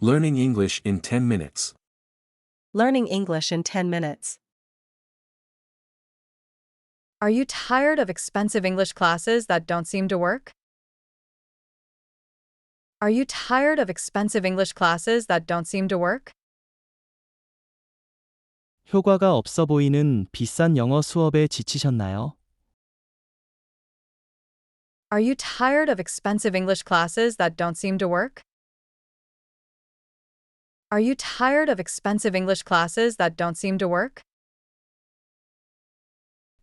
Learning English in 10 minutes. Learning English in 10 minutes. Are you tired of expensive English classes that don't seem to work? Are you tired of expensive English classes that don't seem to work? 효과가 없어 보이는 비싼 영어 수업에 지치셨나요? Are you tired of expensive English classes that don't seem to work? Are you tired of expensive English classes that don't seem to work?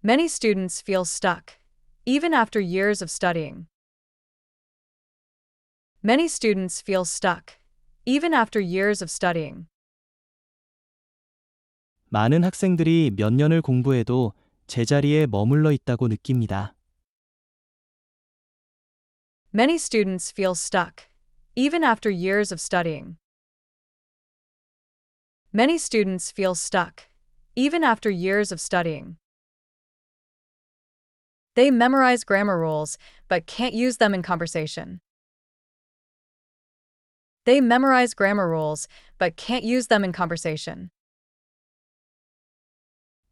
Many students feel stuck, even after years of studying. Many students feel stuck, even after years of studying. 많은 학생들이 몇 년을 공부해도 제자리에 머물러 있다고 느낍니다. Many students feel stuck, even after years of studying. Many students feel stuck, even after years of studying. They memorize grammar rules, but can't use them in conversation. They memorize grammar rules, but can't use them in conversation.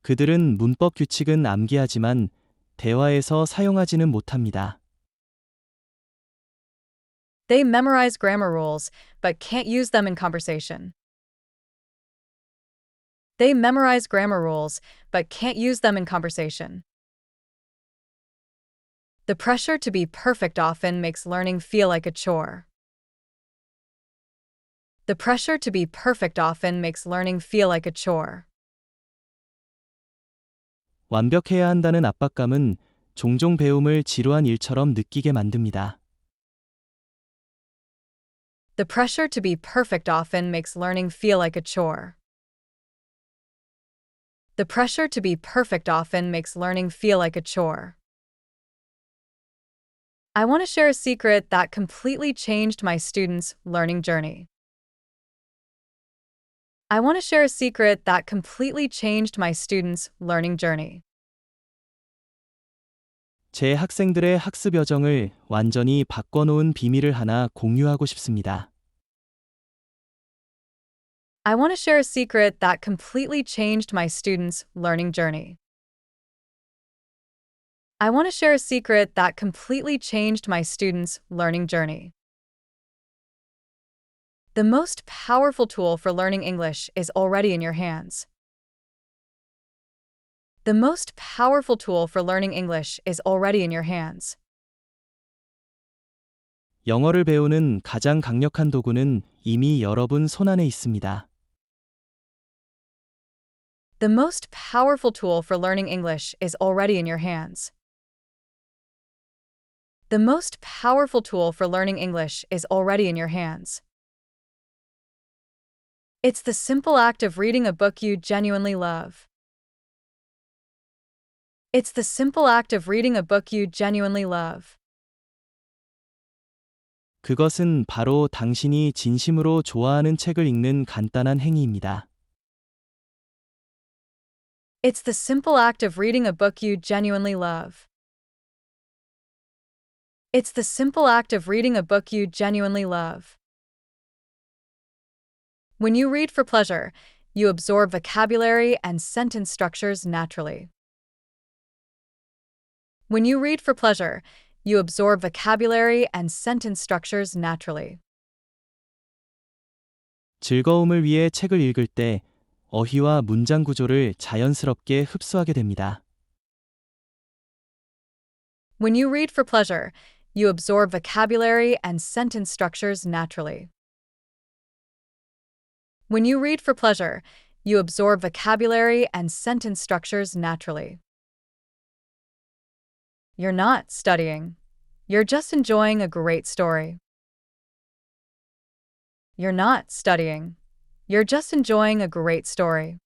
그들은 문법 규칙은 암기하지만 대화에서 사용하지는 못합니다. They memorize grammar rules, but can't use them in conversation. They memorize grammar rules, but can't use them in conversation. The pressure to be perfect often makes learning feel like a chore. The pressure to be perfect often makes learning feel like a chore. 완벽해야 한다는 압박감은 종종 배움을 지루한 일처럼 느끼게 만듭니다. The pressure to be perfect often makes learning feel like a chore. The pressure to be perfect often makes learning feel like a chore. I want to share a secret that completely changed my students' learning journey. I want to share a secret that completely changed my students' learning journey. 제 학생들의 학습 여정을 완전히 바꿔놓은 비밀을 하나 공유하고 싶습니다. I want to share a secret that completely changed my students' learning journey. I want to share a secret that completely changed my students' learning journey. The most powerful tool for learning English is already in your hands. The most powerful tool for learning English is already in your hands. 영어를 배우는 가장 강력한 도구는 이미 여러분 손안에 있습니다. The most powerful tool for learning English is already in your hands. The most powerful tool for learning English is already in your hands. It's the simple act of reading a book you genuinely love. It's the simple act of reading a book you genuinely love. 그것은 바로 당신이 진심으로 좋아하는 책을 읽는 간단한 행위입니다. It's the simple act of reading a book you genuinely love. It's the simple act of reading a book you genuinely love. When you read for pleasure, you absorb vocabulary and sentence structures naturally. When you read for pleasure, you absorb vocabulary and sentence structures naturally. 즐거움을 위해 책을 읽을 때 어휘와 문장 구조를 자연스럽게 흡수하게 됩니다. When you read for pleasure, you absorb vocabulary and sentence structures naturally. When you read for pleasure, you absorb vocabulary and sentence structures naturally. You're not studying. You're just enjoying a great story. You're not studying. You're just enjoying a great story.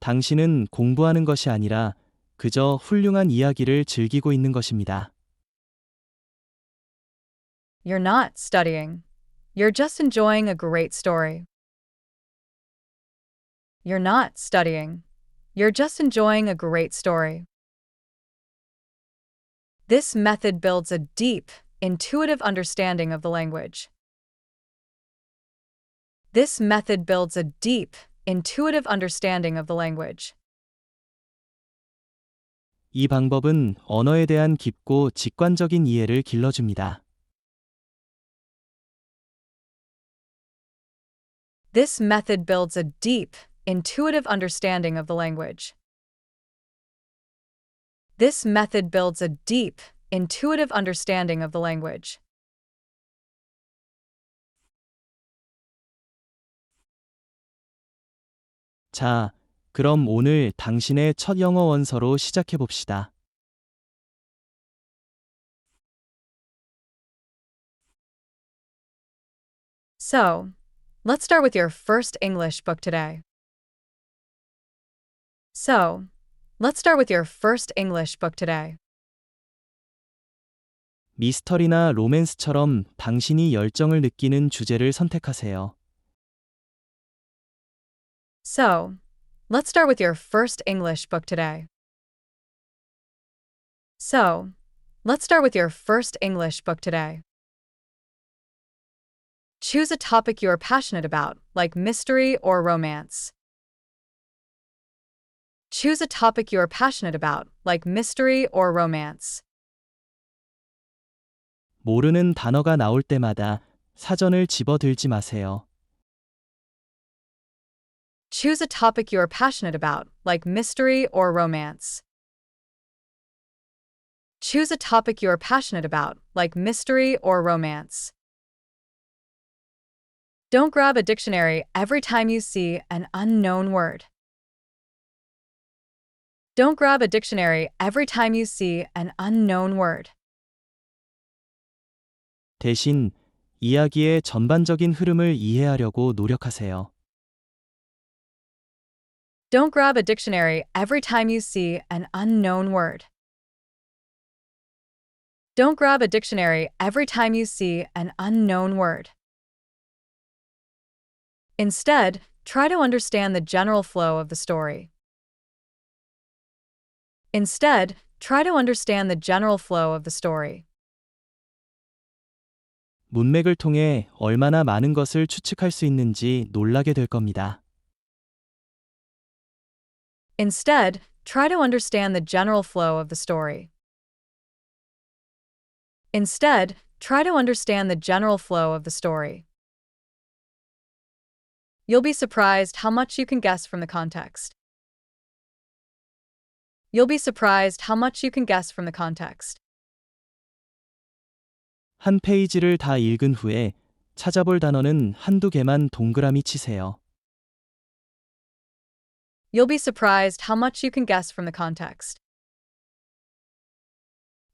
당신은 공부하는 것이 아니라 그저 훌륭한 이야기를 즐기고 있는 것입니다. You're not studying. You're just enjoying a great story. You're not studying. You're just enjoying a great story. This method builds a deep, intuitive understanding of the language. This method builds a deep, intuitive understanding of the language. 이 방법은 언어에 대한 깊고 직관적인 이해를 길러줍니다. This method builds a deep, intuitive understanding of the language. This method builds a deep, intuitive understanding of the language. 자, 그럼 오늘 당신의 첫 영어 원서로 시작해 봅시다. So, let's start with your first English book today. So, let's start with your first English book today. 미스터리나 로맨스처럼 당신이 열정을 느끼는 주제를 선택하세요. So, let's start with your first English book today. So, let's start with your first English book today. Choose a topic you are passionate about, like mystery or romance. Choose a topic you are passionate about, like mystery or romance. 모르는 단어가 나올 때마다 사전을 집어들지 마세요. Choose a topic you are passionate about, like mystery or romance. Choose a topic you are passionate about, like mystery or romance. Don't grab a dictionary every time you see an unknown word. Don't grab a dictionary every time you see an unknown word. 대신 이야기의 전반적인 흐름을 이해하려고 노력하세요. Don't grab a dictionary every time you see an unknown word. Don't grab a dictionary every time you see an unknown word. Instead, try to understand the general flow of the story. Instead, try to understand the general flow of the story. 문맥을 통해 얼마나 많은 것을 추측할 수 있는지 놀라게 될 겁니다. Instead, try to understand the general flow of the story. Instead, try to understand the general flow of the story. You'll be surprised how much you can guess from the context. You'll be surprised how much you can guess from the context. 한 페이지를 다 읽은 후에 찾아볼 단어는 한두 개만 동그라미 치세요. You'll be surprised how much you can guess from the context.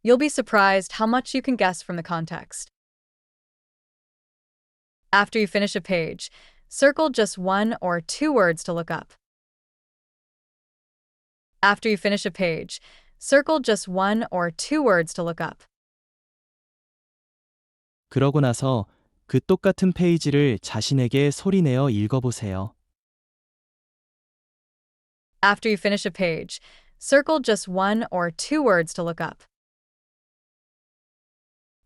You'll be surprised how much you can guess from the context. After you finish a page, circle just one or two words to look up. After you finish a page, circle just one or two words to look up. 그러고 나서 그 똑같은 페이지를 자신에게 소리내어 읽어보세요. After you finish a page, circle just one or two words to look up.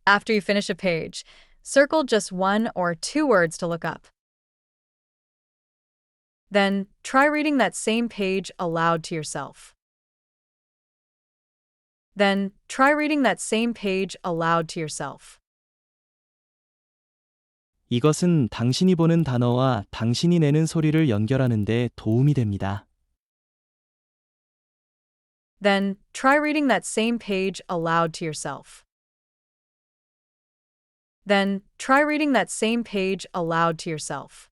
After you finish a page, circle just one or two words to look up. Then, try reading that same page aloud to yourself. Then, try reading that same page aloud to yourself. 이것은 당신이 보는 단어와 당신이 내는 소리를 연결하는 데 도움이 됩니다. Then, try reading that same page aloud to yourself. Then, try reading that same page aloud to yourself.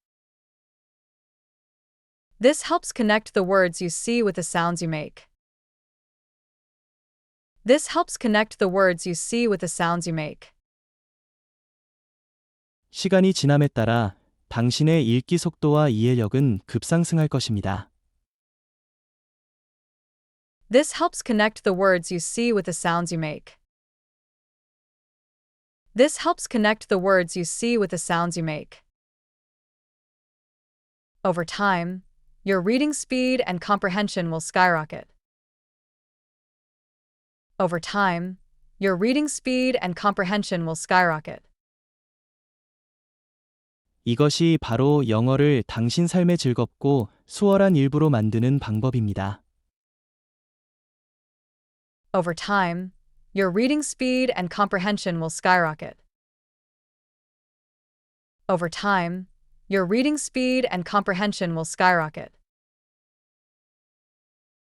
This helps connect the words you see with the sounds you make. This helps connect the words you see with the sounds you make. 시간이 지남에 따라 당신의 읽기 속도와 이해력은 급상승할 것입니다. This helps connect the words you see with the sounds you make. This helps connect the words you see with the sounds you make. Over time, your reading speed and comprehension will skyrocket. Over time, your reading speed and comprehension will skyrocket. 이것이 바로 영어를 당신 삶의 즐겁고 수월한 일부로 만드는 방법입니다. Over time, your reading speed and comprehension will skyrocket. Over time, your reading speed and comprehension will skyrocket.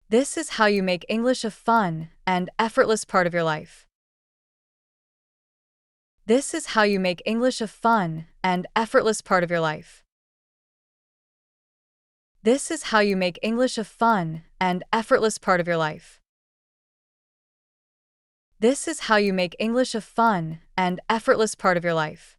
This is how you make English a fun and effortless part of your life. This is how you make English a fun and effortless part of your life. This is how you make English a fun and effortless part of your life. This is how you make English a fun and effortless part of your life.